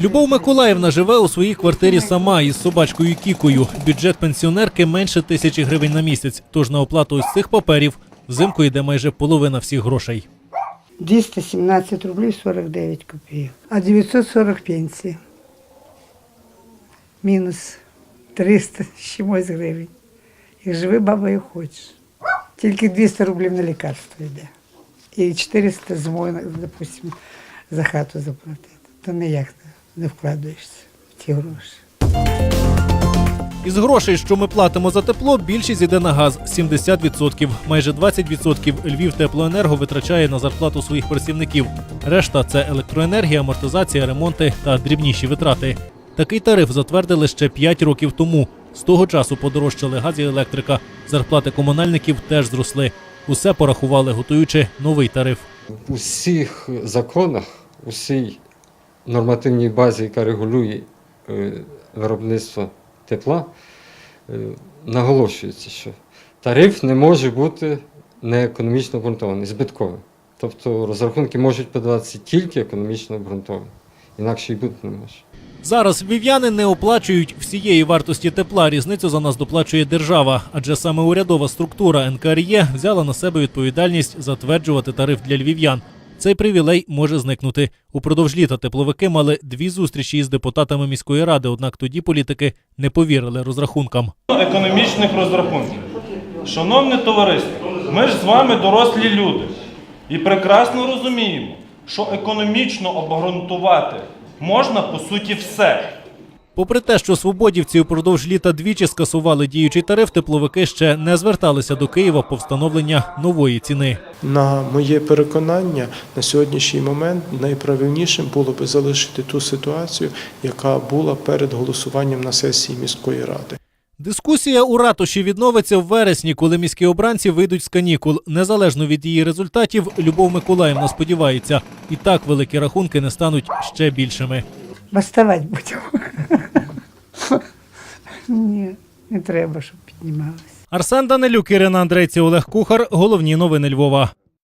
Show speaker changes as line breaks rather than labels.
Любов Миколаївна живе у своїй квартирі сама із собачкою Кікою. Бюджет пенсіонерки менше тисячі гривень на місяць. Тож на оплату ось цих паперів взимку йде майже половина всіх грошей.
217 рублей 49 копеек. А 940 пенсії. Мінус 300 з чимось гривень. І живи бабою хочеш. Тільки 200 рублів на лікарство йде. І 400 зимою, допустимо, за хату заплатити. То ніяк не вкладаєшся в ті гроші.
Із грошей, що ми платимо за тепло, більшість йде на газ 70%. Майже 20% Львів теплоенерго витрачає на зарплату своїх працівників. Решта це електроенергія, амортизація, ремонти та дрібніші витрати. Такий тариф затвердили ще 5 років тому. З того часу подорожчали газ і електрика. Зарплати комунальників теж зросли. Усе порахували, готуючи новий тариф.
У всіх законах, у всій нормативній базі, яка регулює е, виробництво тепла, е, наголошується, що тариф не може бути неекономічно обґрунтований, збитковий. Тобто розрахунки можуть подаватися тільки економічно обґрунтовані, інакше і бути не може.
Зараз львів'яни не оплачують всієї вартості тепла. Різницю за нас доплачує держава, адже саме урядова структура НКРЄ взяла на себе відповідальність затверджувати тариф для львів'ян. Цей привілей може зникнути. Упродовж літа тепловики мали дві зустрічі із депутатами міської ради, однак тоді політики не повірили розрахункам.
економічних розрахунків. Шановне товариство, ми ж з вами дорослі люди і прекрасно розуміємо, що економічно обґрунтувати можна по суті все.
Попри те, що свободівці упродовж літа двічі скасували діючий тариф, тепловики ще не зверталися до Києва по встановлення нової ціни.
На моє переконання, на сьогоднішній момент найправильнішим було би залишити ту ситуацію, яка була перед голосуванням на сесії міської ради.
Дискусія у ратуші відновиться в вересні, коли міські обранці вийдуть з канікул. Незалежно від її результатів, Любов Миколаївна сподівається, і так великі рахунки не стануть ще більшими.
Баставати будемо. Ні, не треба, щоб піднімалися.
Арсен Данилюк, Ірина Андрейці, Олег Кухар. Головні новини Львова.